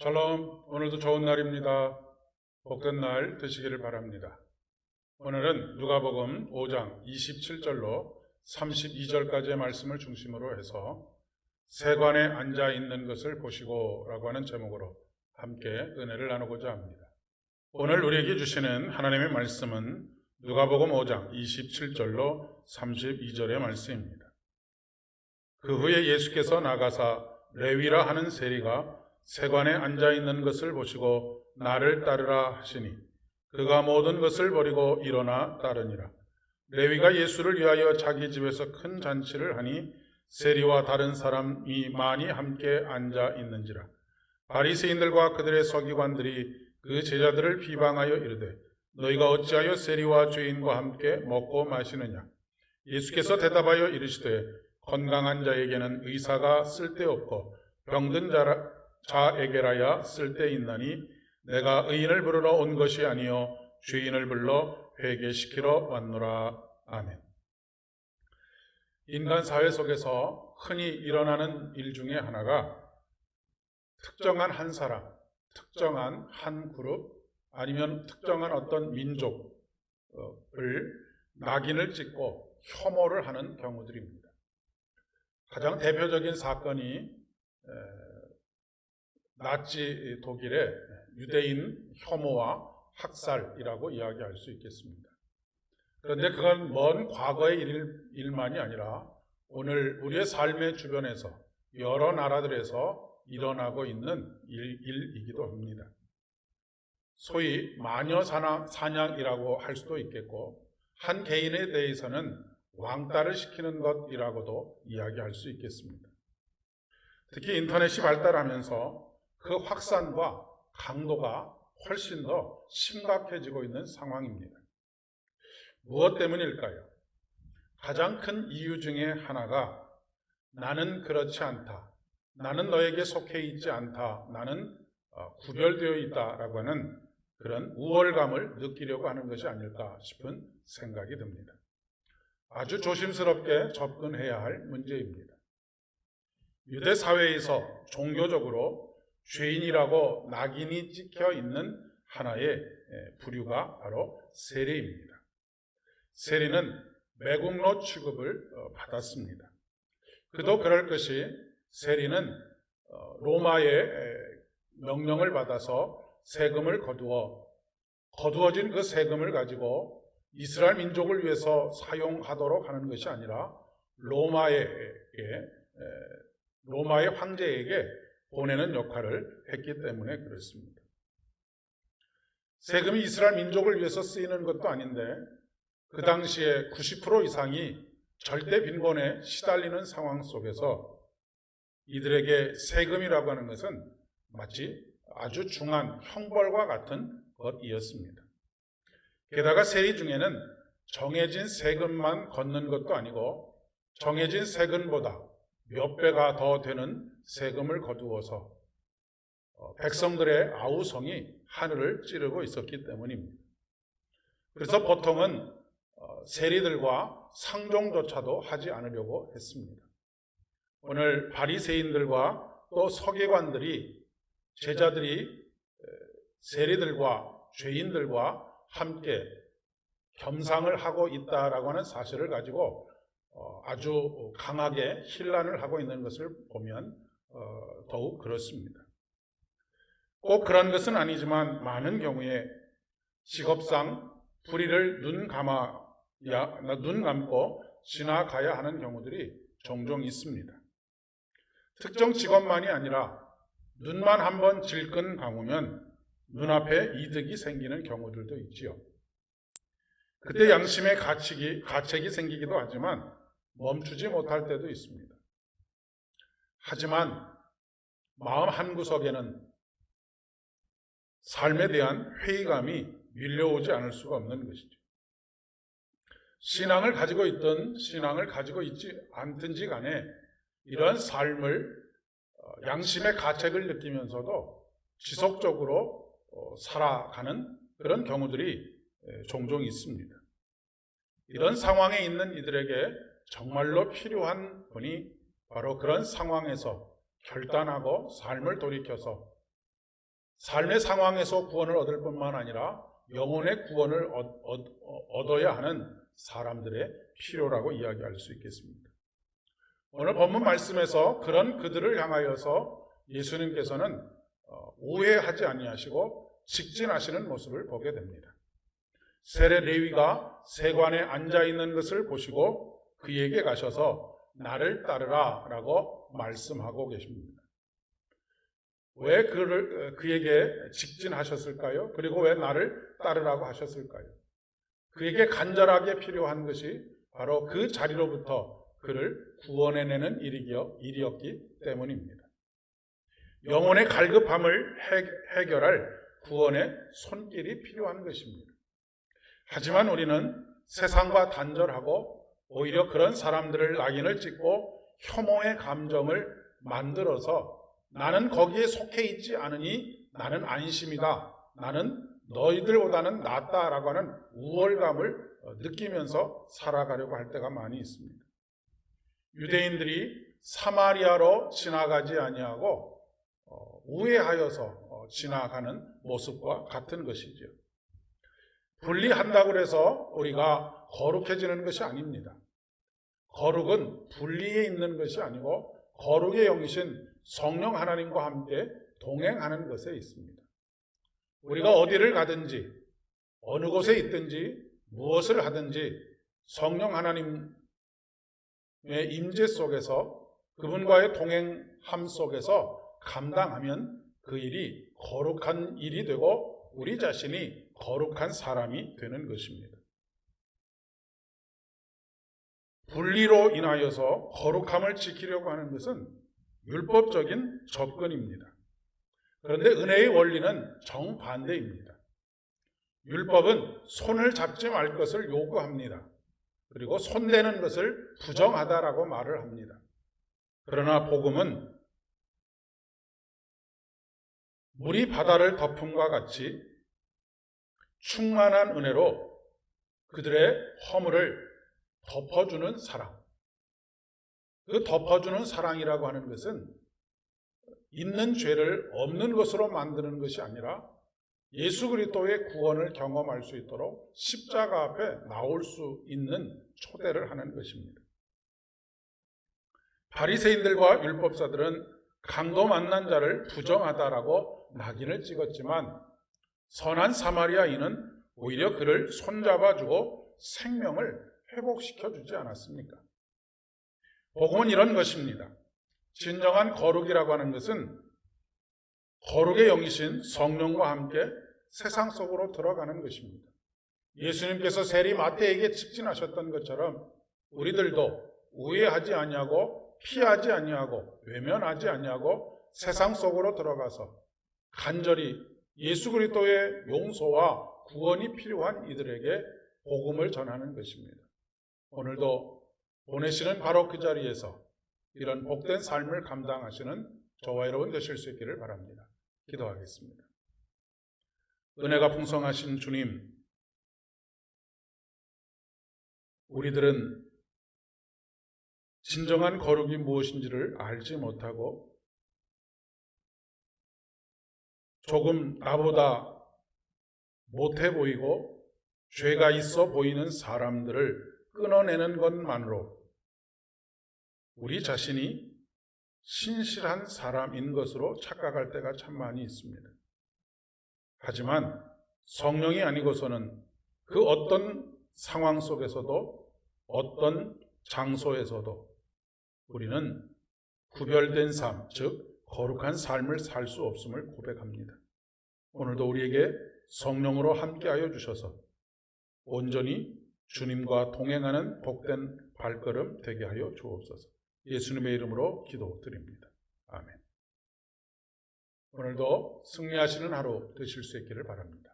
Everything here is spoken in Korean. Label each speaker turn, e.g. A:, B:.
A: 샬롬, 오늘도 좋은 날입니다. 복된 날 되시기를 바랍니다. 오늘은 누가복음 5장 27절로 32절까지의 말씀을 중심으로 해서 세관에 앉아 있는 것을 보시고 라고 하는 제목으로 함께 은혜를 나누고자 합니다. 오늘 우리에게 주시는 하나님의 말씀은 누가복음 5장 27절로 32절의 말씀입니다. 그 후에 예수께서 나가사 레위라 하는 세리가 세관에 앉아 있는 것을 보시고 나를 따르라 하시니 그가 모든 것을 버리고 일어나 따르니라. 레위가 예수를 위하여 자기 집에서 큰 잔치를 하니 세리와 다른 사람이 많이 함께 앉아 있는지라. 바리새인들과 그들의 서기관들이 그 제자들을 비방하여 이르되 너희가 어찌하여 세리와 죄인과 함께 먹고 마시느냐. 예수께서 대답하여 이르시되 건강한 자에게는 의사가 쓸데없고 병든 자라, 자에게라야 쓸데있나니 내가 의인을 부르러 온 것이 아니요 죄인을 불러 회개시키러 왔노라. 아멘. 인간 사회 속에서 흔히 일어나는 일 중에 하나가 특정한 한 사람, 특정한 한 그룹, 아니면 특정한 어떤 민족을 낙인을 찍고 혐오를 하는 경우들입니다. 가장 대표적인 사건이 나치 독일의 유대인 혐오와 학살이라고 이야기할 수 있겠습니다. 그런데 그건 먼 과거의 일, 일만이 아니라 오늘 우리의 삶의 주변에서 여러 나라들에서 일어나고 있는 일, 일이기도 합니다. 소위 마녀 사냥, 사냥이라고 할 수도 있겠고 한 개인에 대해서는 왕따를 시키는 것이라고도 이야기할 수 있겠습니다. 특히 인터넷이 발달하면서 그 확산과 강도가 훨씬 더 심각해지고 있는 상황입니다. 무엇 때문일까요? 가장 큰 이유 중에 하나가 나는 그렇지 않다. 나는 너에게 속해 있지 않다. 나는 어, 구별되어 있다라고 하는 그런 우월감을 느끼려고 하는 것이 아닐까 싶은 생각이 듭니다. 아주 조심스럽게 접근해야 할 문제입니다. 유대 사회에서 종교적으로 죄인이라고 낙인이 찍혀 있는 하나의 부류가 바로 세례입니다. 세례는 매국노 취급을 어, 받았습니다. 그도 그럴 것이 세리는 어, 로마의 명령을 받아서 세금을 거두어 거두어진 그 세금을 가지고 이스라엘 민족을 위해서 사용하도록 하는 것이 아니라 로마의 로마의 황제에게 보내는 역할을 했기 때문에 그렇습니다. 세금이 이스라엘 민족을 위해서 쓰이는 것도 아닌데 그 당시에 90% 이상이 절대 빈곤에 시달리는 상황 속에서 이들에게 세금이라고 하는 것은 마치 아주 중한 형벌과 같은 것이었습니다. 게다가 세리 중에는 정해진 세금만 걷는 것도 아니고 정해진 세금보다 몇 배가 더 되는 세금을 거두어서 어, 백성들의 아우성이 하늘을 찌르고 있었기 때문입니다. 그래서 보통은 어, 세리들과 상종조차도 하지 않으려고 했습니다. 오늘 바리새인들과 또 서기관들이 제자들이 세리들과 죄인들과 함께 겸상을 하고 있다라고 하는 사실을 가지고 어, 아주 강하게 힐난을 하고 있는 것을 보면 어, 더욱 그렇습니다. 꼭 그런 것은 아니지만 많은 경우에 직업상 불의를 눈 감아 눈 감고 지나가야 하는 경우들이 종종 있습니다. 특정 직업만이 아니라 눈만 한번 질끈 감으면 눈앞에 이득이 생기는 경우들도 있지요. 그때 양심의 가책이, 가책이 생기기도 하지만 멈추지 못할 때도 있습니다. 하지만 마음 한구석에는 삶에 대한 회의감이 밀려오지 않을 수가 없는 것이죠. 신앙을 가지고 있든 신앙을 가지고 있지 않든지 간에 이러한 삶을 어, 양심의 가책을 느끼면서도 지속적으로 어, 살아가는 그런 경우들이 종종 있습니다. 이런 상황에 있는 이들에게 정말로 필요한 분이 바로 그런 상황에서 결단하고 삶을 돌이켜서 삶의 상황에서 구원을 얻을 뿐만 아니라 영혼의 구원을 얻어야 하는 사람들의 필요라고 이야기할 수 있겠습니다. 오늘 본문 말씀에서 그런 그들을 향하여서 예수님께서는 어, 오해하지 아니하시고 직진하시는 모습을 보게 됩니다. 세례 레위가 세관에 앉아 있는 것을 보시고 그에게 가셔서 나를 따르라 라고 말씀하고 계십니다. 왜 그를 그에게 직진하셨을까요? 그리고 왜 나를 따르라고 하셨을까요? 그에게 간절하게 필요한 것이 바로 그 자리로부터 그를 구원해내는 일이었- 일이었기 때문입니다. 영혼의 갈급함을 해- 해결할 구원의 손길이 필요한 것입니다. 하지만 우리는 세상과 단절하고 오히려 그런 사람들을 낙인을 찍고 혐오의 감정을 만들어서 나는 거기에 속해 있지 않으니 나는 안심이다. 나는 너희들보다는 낫다라고 하는 우월감을 어, 느끼면서 살아가려고 할 때가 많이 있습니다. 유대인들이 사마리아로 지나가지 아니하고 어, 우회하여서 어, 지나가는 모습과 같은 것이죠. 분리한다고 해서 우리가 거룩해지는 것이 아닙니다. 거룩은 분리에 있는 것이 아니고 거룩의 영이신 성령 하나님과 함께 동행하는 것에 있습니다. 우리가 어디를 가든지 어느 곳에 있든지 무엇을 하든지 성령 하나님의 임재 속에서 그분과의 동행함 속에서 감당하면 그 일이 거룩한 일이 되고 우리 자신이 거룩한 사람이 되는 것입니다. 분리로 인하여서 거룩함을 지키려고 하는 것은 율법적인 접근입니다. 그런데 은혜의 원리는 정반대입니다. 율법은 손을 잡지 말 것을 요구합니다. 그리고 손대는 것을 부정하다라고 말을 합니다. 그러나 복음은 물이 바다를 덮음과 같이 충만한 은혜로 그들의 허물을 덮어주는 사랑. 그 덮어주는 사랑이라고 하는 것은 있는 죄를 없는 것으로 만드는 것이 아니라 예수 그리스도의 구원을 경험할 수 있도록 십자가 앞에 나올 수 있는 초대를 하는 것입니다. 바리새인들과 율법사들은 강도 만난 자를 부정하다라고 낙인을 찍었지만 선한 사마리아인은 오히려 그를 손잡아주고 생명을 회복시켜 주지 않았습니까? 복음은 이런 것입니다. 진정한 거룩이라고 하는 것은 거룩의 영이신 성령과 함께 세상 속으로 들어가는 것입니다. 예수님께서 세리 마태에게 직진하셨던 것처럼 우리들도 우회하지 아니하고 피하지 아니하고 외면하지 아니하고 세상 속으로 들어가서 간절히 예수 그리스도의 용서와 구원이 필요한 이들에게 복음을 전하는 것입니다. 오늘도 보내시는 바로 그 자리에서 이런 복된 삶을 감당하시는 저와 여러분 되실 수 있기를 바랍니다. 기도하겠습니다. 은혜가 풍성하신 주님, 우리들은 진정한 거룩이 무엇인지를 알지 못하고 조금 나보다 못해 보이고 죄가 있어 보이는 사람들을 끊어내는 것만으로 우리 자신이 신실한 사람인 것으로 착각할 때가 참 많이 있습니다. 하지만 성령이 아니고서는 그 어떤 상황 속에서도 어떤 장소에서도 우리는 구별된 삶, 즉 거룩한 삶을 살 수 없음을 고백합니다. 오늘도 우리에게 성령으로 함께하여 주셔서 온전히 주님과 동행하는 복된 발걸음 되게 하여 주옵소서. 예수님의 이름으로 기도드립니다. 아멘. 오늘도 승리하시는 하루 되실 수 있기를 바랍니다.